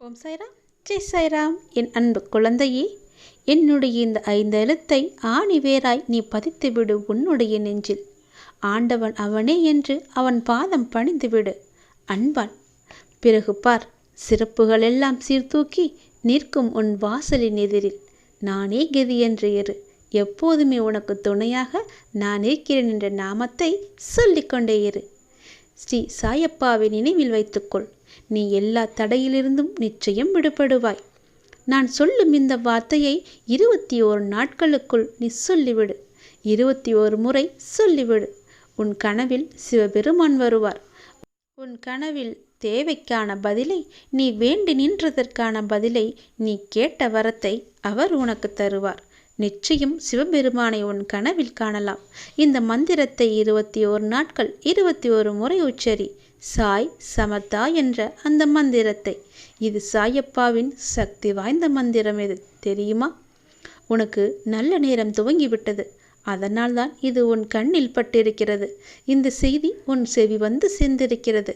ஓம் சாய்ராம். ஜெய் சாய்ராம். என் அன்பு குழந்தையே என்னுடைய இந்த ஐந்து எழுத்தை ஆணி நீ பதித்துவிடு உன்னுடைய நெஞ்சில். ஆண்டவன் அவனே என்று அவன் பாதம் பணிந்துவிடு. அன்பான். பிறகு பார். சிறப்புகள் எல்லாம் சீர்தூக்கி நிற்கும் உன் வாசலின் எதிரில். நானே கதி என்று இரு. எப்போதுமே உனக்கு துணையாக நான் இருக்கிறேன் என்ற நாமத்தை சொல்லிக்கொண்டே இரு. ஸ்ரீ சாயப்பாவை நினைவில் வைத்துக்கொள். நீ எல்லா தடையிலிருந்தும் நிச்சயம் விடுபடுவாய். நான் சொல்லும் இந்த வார்த்தையை இருபத்தி ஓரு நாட்களுக்குள் நீ சொல்லிவிடு. இருபத்தி ஓரு முறை சொல்லிவிடு. உன் கனவில் சிவபெருமான் வருவார். உன் கனவில் தேவைக்கான பதிலை நீ வேண்டி நின்றதற்கான பதிலை நீ கேட்ட வரத்தை அவர் உனக்கு தருவார். நிச்சயம் சிவபெருமானை உன் கனவில் காணலாம். இந்த மந்திரத்தை இருபத்தி ஓரு நாட்கள் இருபத்தி ஒரு முறை உச்சரி. சாய் சமத்தா என்ற அந்த மந்திரத்தை. இது சாயப்பாவின் சக்தி வாய்ந்த மந்திரம் இது தெரியுமா? உனக்கு நல்ல நேரம் துவங்கிவிட்டது. அதனால்தான் இது உன் கண்ணில் பட்டிருக்கிறது. இந்த செய்தி உன் செவி வந்து சேர்ந்திருக்கிறது.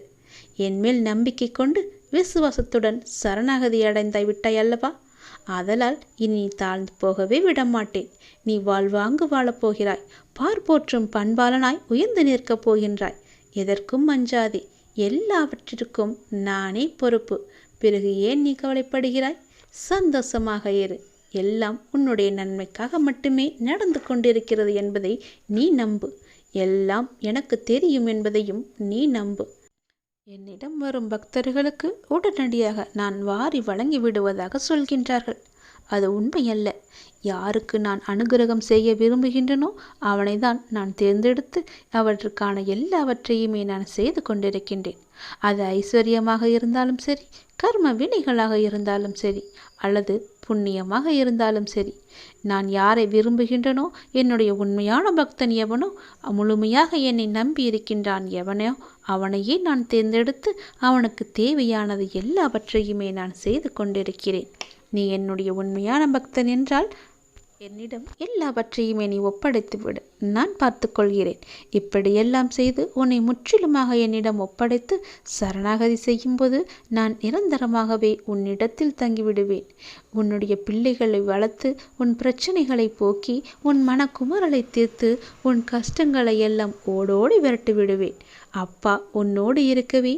என்மேல் நம்பிக்கை கொண்டு விசுவாசத்துடன் சரணாகதி அடைந்தாய் விட்டாய் அல்லவா? ஆதலால் இனி தாழ்ந்து போகவே விடமாட்டேன். நீ வாழ்வாங்கு வாழப் போகிறாய். பார் போற்றும் பண்பாளனாய் உயர்ந்து நிற்கப் போகின்றாய். எதற்கும் அஞ்சாதே. எல்லாவற்றிற்கும் நானே பொறுப்பு. பிறகு ஏன் நீ கவலைப்படுகிறாய்? சந்தோஷமாக இரு. எல்லாம் உன்னுடைய நன்மைக்காக மட்டுமே நடந்து கொண்டிருக்கிறது என்பதை நீ நம்பு. எல்லாம் எனக்கு தெரியும் என்பதையும் நீ நம்பு. என்னிடம் வரும் பக்தர்களுக்கு உடனடியாக நான் வாரி வழங்கி விடுவதாக சொல்கின்றார்கள். அது உண்மையல்ல. யாருக்கு நான் அனுகிரகம் செய்ய விரும்புகின்றனோ அவனை தான் நான் தேர்ந்தெடுத்து அவற்றுக்கான எல்லாவற்றையுமே நான் செய்து கொண்டிருக்கின்றேன். அது ஐஸ்வர்யமாக இருந்தாலும் சரி கர்ம வினைகளாக இருந்தாலும் சரி அல்லது புண்ணியமாக இருந்தாலும் சரி. நான் யாரை விரும்புகின்றனோ என்னுடைய உண்மையான பக்தன் எவனோ முழுமையாக என்னை நம்பி இருக்கின்றான் எவனோ அவனையே நான் தேர்ந்தெடுத்து அவனுக்கு தேவையானது எல்லாவற்றையுமே நான் செய்து கொண்டிருக்கிறேன். நீ என்னுடைய உண்மையான பக்தன் என்றால் என்னிடம் எல்லாவற்றையுமே நீ ஒப்படைத்து விடு நான் பார்த்துக்கொள்கிறேன். இப்படியெல்லாம் செய்து உன்னை முற்றிலுமாக என்னிடம் ஒப்படைத்து சரணாகதி செய்யும்போது நான் நிரந்தரமாகவே உன்னிடத்தில் தங்கிவிடுவேன். உன்னுடைய பிள்ளைகளை வளர்த்து உன் பிரச்சனைகளை போக்கி உன் மனக்குமரலை தீர்த்து உன் கஷ்டங்களை எல்லாம் ஓடோடி விரட்டி விடுவேன். அப்பா உன்னோடு இருக்கவே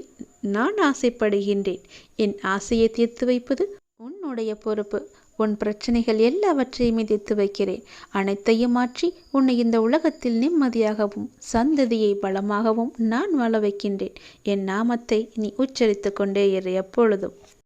நான் ஆசைப்படுகின்றேன். என் ஆசையை தீர்த்து வைப்பது உன்னுடைய பொறுப்பு. உன் பிரச்சனைகள் எல்லாவற்றையும் எதிர்த்து வைக்கிறேன் அனைத்தையும் மாற்றி உன்னை இந்த உலகத்தில் நிம்மதியாகவும் சந்ததியை பலமாகவும் நான் வாழ வைக்கின்றேன். என் நாமத்தை நீ உச்சரித்து கொண்டே இரு எப்பொழுதும்.